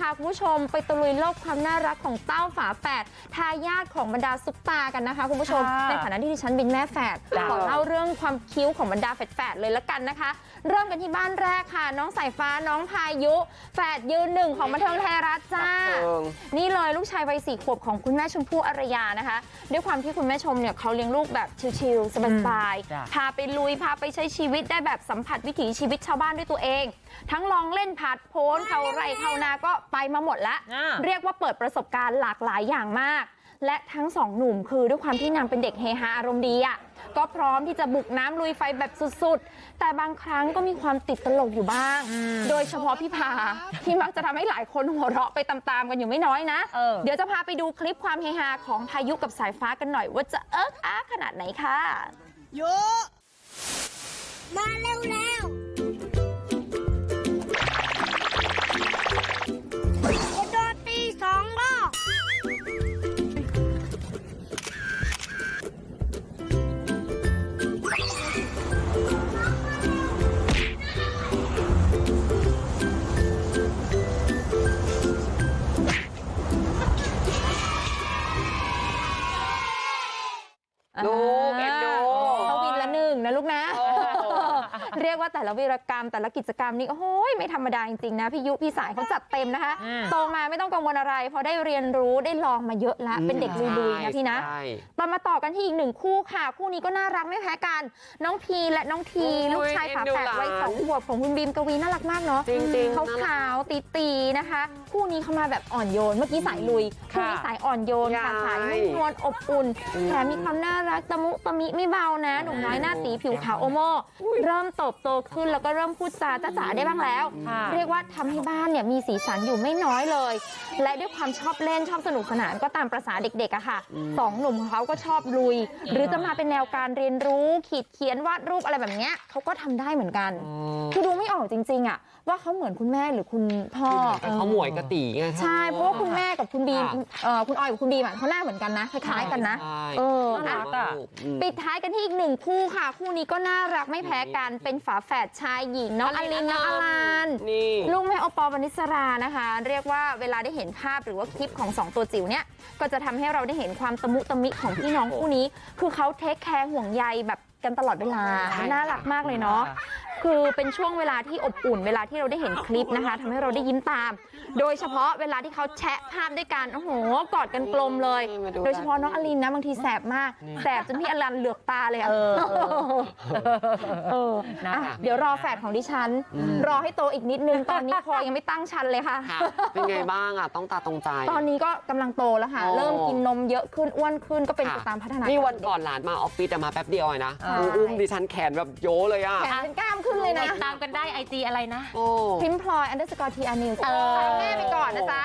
พาคุณผู้ชมไปตะลุยโลกความน่ารักของเต้าฝาแฝดทายาทของบรรดาซุปตากันนะคะคุณผู้ชมค่ะในฐานะที่ดิฉันเป็นแม่แฝดจ้ะขอเล่าเรื่องความคิ้วของบรรดาแฝดๆเลยละกันนะคะ เริ่มกันที่บ้านแรกค่ะ น้องสายฟ้าน้องพายุ แฝดยืนหนึ่งของบันเทิงไทยรัฐจ้าเอิงนี่เลยลูกชายวัยสี่ขวบของคุณแม่ชมพู่อารยานะคะ ด้วยความที่คุณแม่ชมเนี่ยเขาเลี้ยงลูกแบบชิลๆสบายจ้ะๆพาไปลุยพาไปใช้ชีวิตได้แบบสัมผัสวิถีชีวิตชาวบ้านด้วยตัวเอง ทั้งลองเล่นผัดโพนเขาไร่เขานาก็ไปมาหมดละอ่าเรียกว่าเปิดประสบการณ์หลากหลายอย่างมาก และทั้งสองหนุ่มคือด้วยความที่นางเป็นเด็กเฮฮาอารมณ์ดีอะก็พร้อมที่จะบุกน้ำลุยไฟแบบสุดๆ แต่บางครั้งก็มีความติดตลกอยู่บ้าง โดยเฉพาะพี่พาที่มักจะทำให้หลายคนหัวเราะไปตามๆกันอยู่ไม่น้อยนะเออเดี๋ยวจะพาไปดูคลิปความเฮฮาของพายุกับสายฟ้ากันหน่อย ว่าจะเอิ๊กอาร์กขนาดไหนค่ะโยมาเร็วแล้ว ลูกเอ็นดู เขาวินละหนึ่งนะลูกนะ โอ้ เรียกว่าแต่ละวีรกรรมแต่ละกิจกรรมนี่โอ้ยไม่ธรรมดาจริงๆนะพี่ยุพี่สายเขาจัดเต็มนะคะอืมโตมาไม่ต้องกังวลอะไรเพราะได้เรียนรู้ได้ลองมาเยอะแล้วเป็นเด็กลุยๆนะพี่นะใช่ตอนมาต่อกันที่อีกหนึ่งคู่ค่ะ คู่นี้ก็น่ารักไม่แพ้กัน น้องพีและน้องทีโอ้ยลูกชายฝาแฝดเอ็นดูหลานวัยสองขวบของคุณบีมกวีน่ารักมากเนาะจริงๆเขาน่ารักขาวตีตีๆนะคะ คู่นี้เขามาแบบอ่อนโยนเมื่อกี้สายลุยคู่นี้ค่ะสายอ่อนโยนค่ะใช่สายนุ่มนวลอบอุ่นอืมแถมมีความน่ารักตะมุตะมิไม่เบานะ หนุ่มน้อยหน้าตีผิวขาวโอโมเริ่มโตบโตขึ้นแล้วก็เริ่มพูดจาจ้าจ๋าได้บ้างแล้วค่ะเรียกว่าทำให้บ้านเนี่ยมีสีสันอยู่ไม่น้อยเลย และด้วยความชอบเล่นชอบสนุกสนานก็ตามประษาเด็กๆอะค่ะสองหนุ่มของเขาก็ชอบลุย หรือจะมาเป็นแนวการเรียนรู้ขีดเขียนวาดรูปอะไรแบบเนี้ยเขาก็ทำได้เหมือนกันคือดูไม่ออกจริงๆอะว่าเขาเหมือนคุณแม่หรือคุณพ่อเขาหมวยกระตีไงใช่เพราะว่าคุณแม่กับคุณบีมค่ะเอ่อคุณออยกับคุณบีมอะเขาหน้าเหมือนกันนะคล้ายๆกันนะใช่เออน่าอะรักอะอืมปิดท้ายกันที่อีกหนึ่งคู่ค่ะ คู่นี้ก็น่ารักไม่แพ้กันเป็นฝาแฝดชายหญิงน้องอลินน้องอลันนี่ลูกแม่โอปอลวนิสรานะคะ เรียกว่าเวลาได้เห็นภาพหรือว่าคลิปของสองตัวจิ๋วเนี่ยก็จะทำให้เราได้เห็นความตะมุตะมิของพี่น้องคู่นี้ คือเขาเทคแคร์ห่วงใยแบบ กันตลอดเวลาใช่น่ารักมากเลยเนาะคือเป็นช่วงเวลาที่อบอุ่นเวลาที่เราได้เห็นคลิปนะคะทำให้เราได้ยิ้มตาม โดยเฉพาะเวลาที่เขาแชะภาพด้วยกันโอ้โหกอดกันกลมเลยมาดูโดยเฉพาะน้องอลินนะบางทีแสบมากแสบจนพี่อลันเหลือกตาเลยอะเออเออเออนะอะเดี๋ยวรอแฝดของดิฉัน รอให้โตอีกนิดนึงตอนนี้คอยังไม่ตั้งชันเลยค่ะค่ะเป็นไงบ้างอะต้องตาตรงใจ ตอนนี้ก็กำลังโตแล้วค่ะอ๋อเริ่มกินนมเยอะขึ้นอ้วนขึ้นก็เป็นไปค่ะตามพัฒนาการนี่วันก่อนหลานมาออฟฟิศอะมาแป๊บเดียวเองนะใช่อุ้มดิฉันแขนแบบโยเลยอะ แขนเป็นกล้ามขึ้นเลยนะติดตามกันได้ไอจีอะไรนะ โอ้ พิมพลอยอันเดอร์สกอร์ทีอานิวเออ ตามแม่ไปก่อนนะจ๊ะ